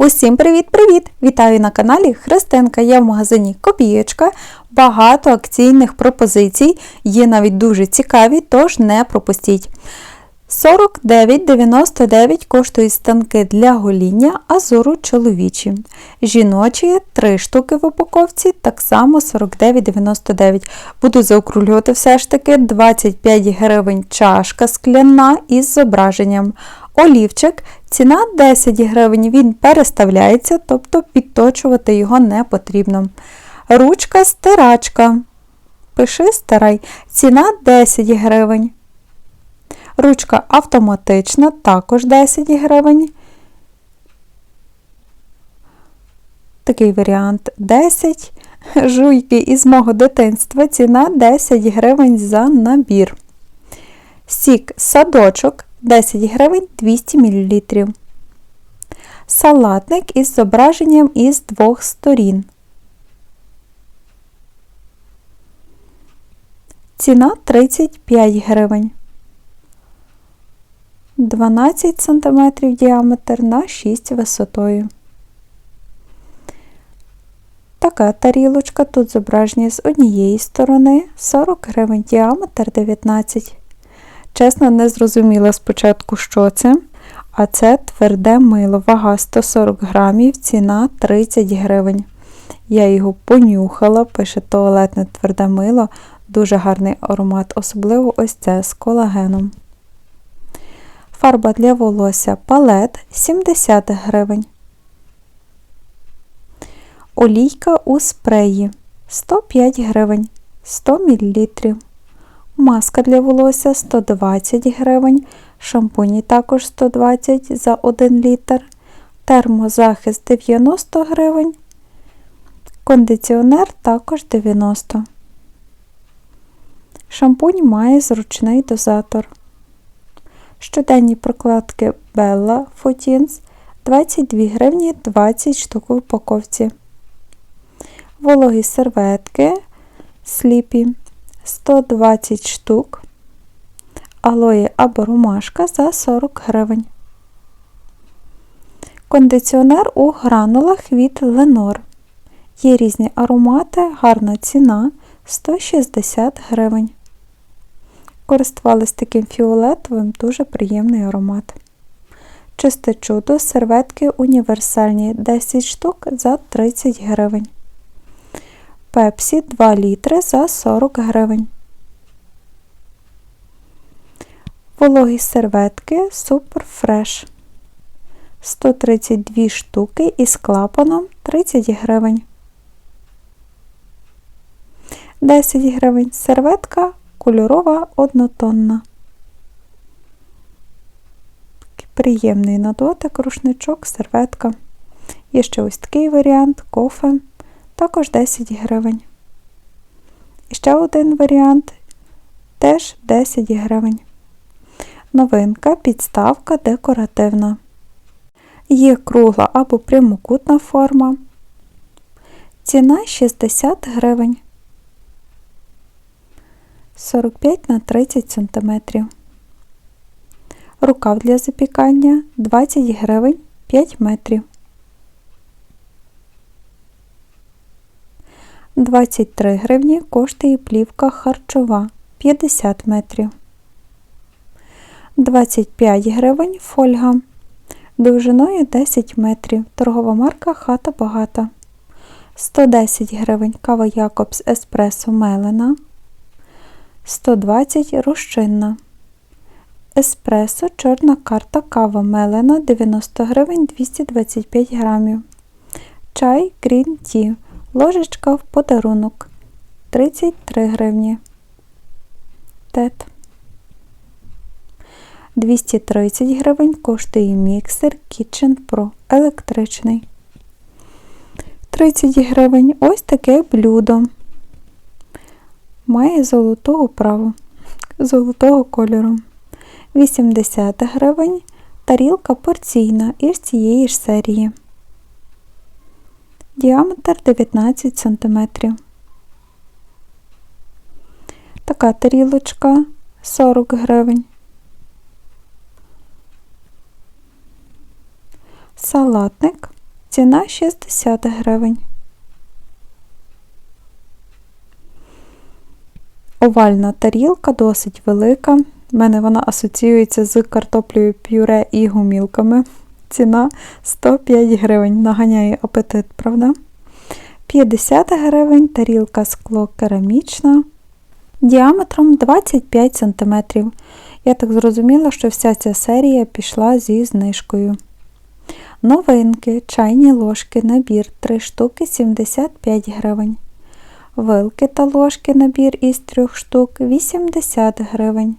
Усім привіт-привіт! Вітаю на каналі Христинка. Я в магазині Копієчка. Багато акційних пропозицій, є навіть дуже цікаві, тож не пропустіть. 49,99 коштують станки для гоління азуру чоловічі. Жіночі 3 штуки в упаковці, так само 49,99. Буду заокруглювати все ж таки 25 гривень чашка скляна із зображенням. Олівчик, ціна 10 гривень, він переставляється, тобто підточувати його не потрібно. Ручка стирачка. Пиши стирай. Ціна 10 гривень. Ручка автоматична, також 10 гривень. Такий варіант 10. Жуйки із мого дитинства. Ціна 10 гривень за набір. Сік садочок 10 гривень 200 мл. Салатник із зображенням із двох сторін. Ціна 35 гривень. 12 см діаметр на 6 висотою. Така тарілочка тут зображення з однієї сторони 40 гривень діаметр 19 Чесно, не зрозуміла спочатку, що це. А це тверде мило, вага 140 грамів, ціна 30 гривень. Я його понюхала, пише туалетне тверде мило, дуже гарний аромат, особливо ось це з колагеном. Фарба для волосся палет 70 гривень. Олійка у спреї 105 гривень 100 мл. Маска для волосся 120 гривень, шампуні також 120 за 1 літр, термозахист 90 гривень, кондиціонер також 90 Шампунь має зручний дозатор. Щоденні прокладки Bella Fotins 22 гривні 20 штук в упаковці. Вологі серветки Sleepy 120 штук, алої або ромашка за 40 гривень. Кондиціонер у гранулах від Ленор. Є різні аромати, гарна ціна 160 гривень. Користувались таким фіолетовим, дуже приємний аромат. Чисте чудо, серветки універсальні 10 штук за 30 гривень. Пепсі 2 літри за 40 гривень. Вологі серветки Супер Фреш 132 штуки із клапаном 30 гривень. 10 гривень серветка кольорова однотонна. Приємний на дотик, рушничок, серветка. Є ще ось такий варіант кофе також 10 гривень. І ще один варіант теж 10 гривень. Новинка, підставка декоративна. Є кругла або прямокутна форма. Ціна 60 гривень. 45 на 30 см. Рукав для запікання 20 гривень 5 метрів. 23 гривні коштує плівка харчова 50 метрів. 25 гривень фольга. Довжиною 10 метрів. Торгова марка Хата Багата. 110 гривень кава Якобс Еспресо Мелена. 120 розчинна. Еспресо чорна карта кава Мелена 90 гривень 225 грамів. Чай Green Tea Ложечка в подарунок 33 гривні. Тет. 230 гривень коштує міксер Kitchen Pro електричний. 30 гривень ось таке блюдо. Має золоту оправу, золотого кольору. 80 гривень тарілка порційна із цієї ж серії діаметр 19 см. Така тарілочка 40 гривень. Салатник ціна 60 гривень. Овальна тарілка досить велика. У мене вона асоціюється з картоплею пюре і гумілками. Ціна 105 гривень. Наганяє апетит, правда? 50 гривень тарілка скло керамічна діаметром 25 см. Я так зрозуміла, що вся ця серія пішла зі знижкою. Новинки, чайні ложки, набір 3 штуки 75 гривень. Вилки та ложки набір із 3 штук 80 гривень.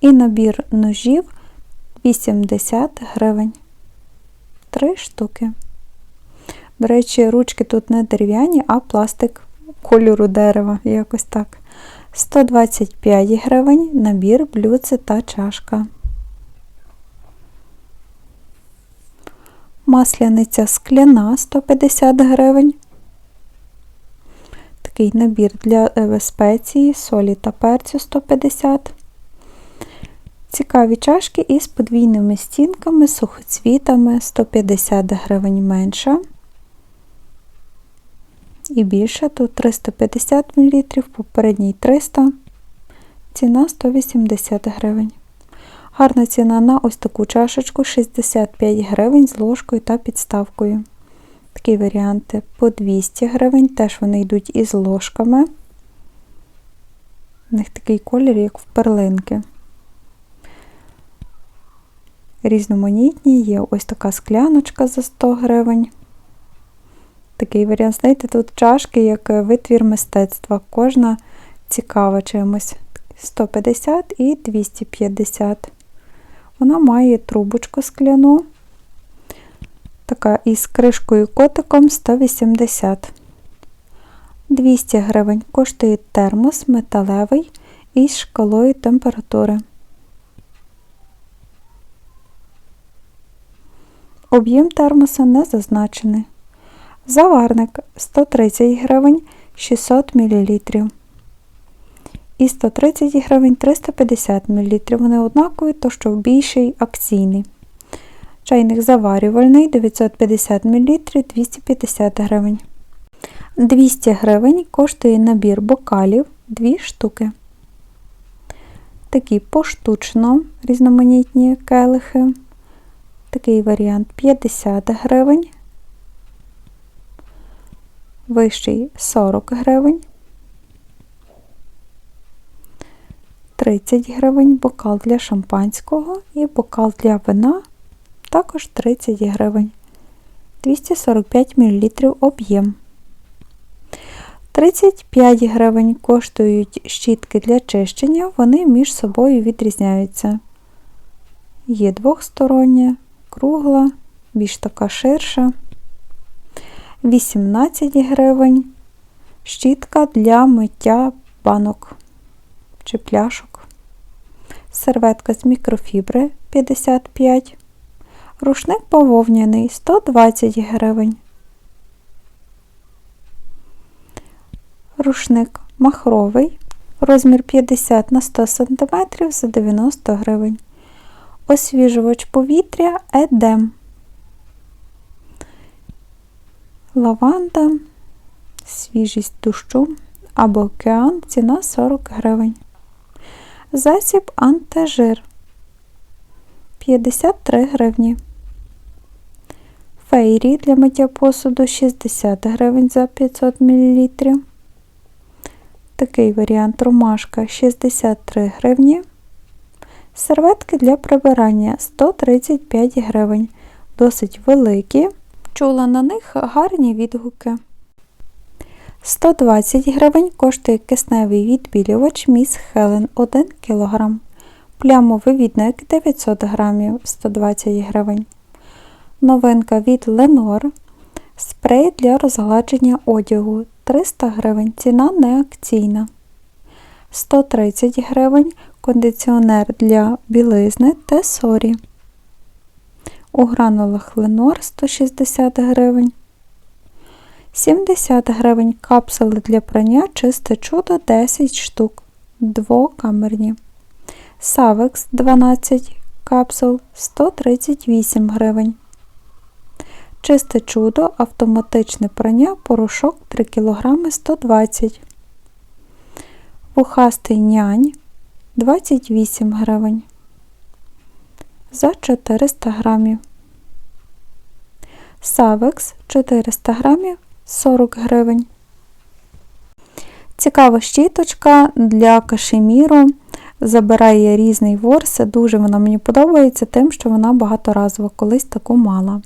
І набір ножів 80 гривень. 3 штуки. До речі, ручки тут не дерев'яні, а пластик кольору дерева, якось так. 125 гривень набір блюдце та чашка. Масляниця скляна 150 гривень. Такий набір для е, спеції, солі та перцю 150 Цікаві чашки із подвійними стінками, сухоцвітами 150 гривень менша. І більше, тут 350 мл, попередній 300 ціна 180 гривень. Гарна ціна на ось таку чашечку 65 гривень з ложкою та підставкою. Такі варіанти по 200 гривень, теж вони йдуть із ложками. У них такий колір, як в перлинки. Різноманітні є ось така скляночка за 100 гривень. Такий варіант, знаєте, тут чашки як витвір мистецтва. Кожна цікава чимось. 150 і 250. Вона має трубочку скляну. Така із кришкою котиком 180. 200 гривень коштує термос металевий із шкалою температури. Об'єм термоса не зазначений. Заварник 130 гривень 600 мл. І 130 гривень 350 мл. Вони однакові, то що в більший акційний. Чайник заварювальний 950 мл 250 гривень. 200 гривень коштує набір бокалів 2 штуки. Такі поштучно різноманітні келихи. Такий варіант 50 гривень. Вищий 40 гривень. 30 гривень бокал для шампанського і бокал для вина також 30 гривень. 245 мл об'єм. 35 гривень коштують щітки для чищення, вони між собою відрізняються. Є двохстороння, кругла, більш така ширша. 18 гривень. Щітка для миття банок чи пляшок. Серветка з мікрофібри 55 Рушник бавовняний 120 гривень. Рушник махровий. Розмір 50 на 100 см за 90 гривень. Освіжувач повітря Едем. Лаванда, свіжість дощу або океан ціна 40 гривень. Засіб антижир 53 гривні. Фейрі для миття посуду 60 гривень за 500 мл. Такий варіант ромашка 63 гривні. Серветки для прибирання 135 гривень. Досить великі. Чула на них гарні відгуки. 120 гривень коштує кисневий відбілювач Міс Хелен 1 кг. Плямовий відник 900 грамів 120 гривень. Новинка від Lenor. Спрей для розгладження одягу 300 гривень. Ціна не акційна. 130 гривень кондиціонер для білизни Тесорі. У гранулах Lenor 160 гривень. 70 гривень капсули для прання чисте чудо 10 штук. Двокамерні. Савекс 12 капсул 138 гривень. Чисте чудо, автоматичне прання, порошок 3 кг 120 Вухастий нянь 28 гривень за 400 грамів. Савекс 400 грамів 40 гривень. Цікава щіточка для кашеміру. Забирає різний ворс. Дуже вона мені подобається, тим, що вона багаторазова, колись таку мала.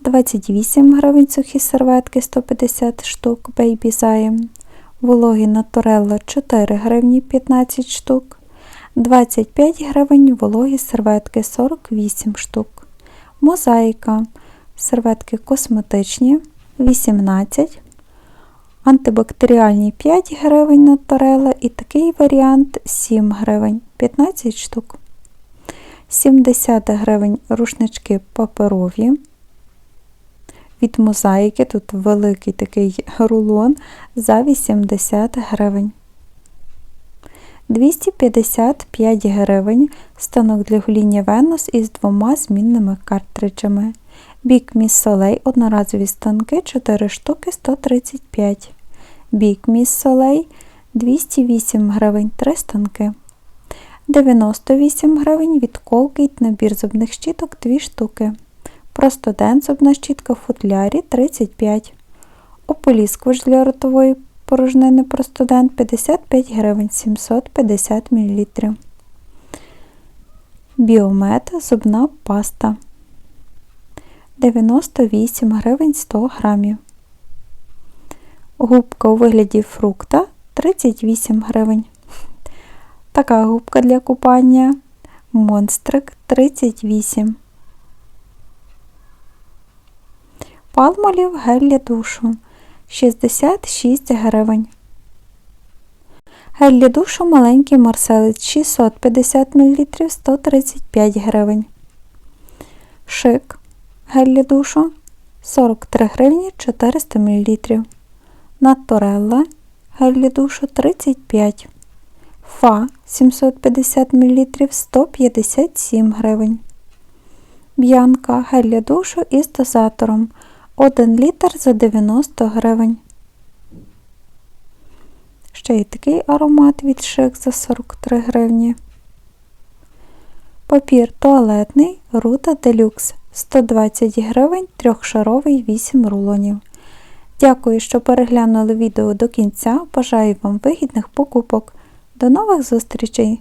28 гривень сухі серветки 150 штук Baby Zime. Вологі Naturella 4 гривні 15 штук. 25 гривень вологі серветки 48 штук. Мозаїка. Серветки косметичні 18 Антибактеріальні 5 гривень Naturella і такий варіант 7 гривень 15 штук. 70 гривень рушнички паперові. Від мозаїки тут великий такий рулон за 80 гривень. 255 гривень станок для гоління Венус із двома змінними картриджами. Бік Міс Солей одноразові станки 4 штуки 135. Бік Міс Солей 208 гривень 3 станки. 98 гривень від Colgate набір зубних щіток 2 штуки. Просто ден зубна щітка в футлярі 35. Ополіскувач для ротової порожнини Простодент 55 гривень 750 мл. Біомет зубна паста 98 гривень 100 грамів. Губка у вигляді фрукта 38 гривень. Така губка для купання Монстрик 38. Палмолів гель для душу 66 гривень. Гель для душу маленький марселець 650 мл 135 гривень. Шик гель для душу 43 гривні 400 мл. Натурелла гель для душу 35 Фа 750 мл 157 гривень. Б'янка гель для душу із дозатором 1 літр за 90 гривень. Ще є такий аромат від шик за 43 гривні. Папір туалетний Рута Делюкс 120 гривень, трьохшаровий 8 рулонів. Дякую, що переглянули відео до кінця. Бажаю вам вигідних покупок. До нових зустрічей!